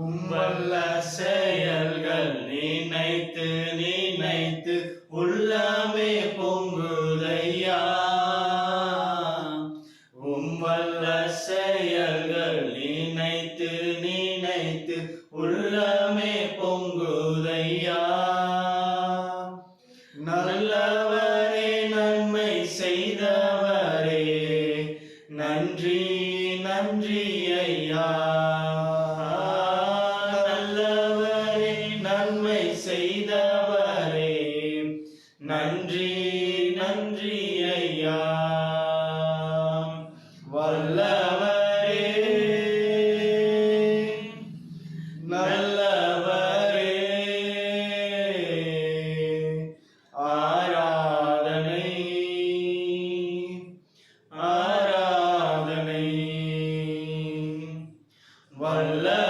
உம்வல்ல செயல்கள் நினைத்து நினைத்து உள்ளமே பொங்குதையா. உம்வல்ல செயல்கள் நினைத்து நினைத்து உள்ளமே பொங்குதையா. நல்லவரே நன்மை செய்தவரே நன்றி நன்றி ஐயா செய்தவரே. நன்றி நன்றி ஐயா. வல்லவரே. நல்லவரே. ஆராதனை ஆராதனை. வல்ல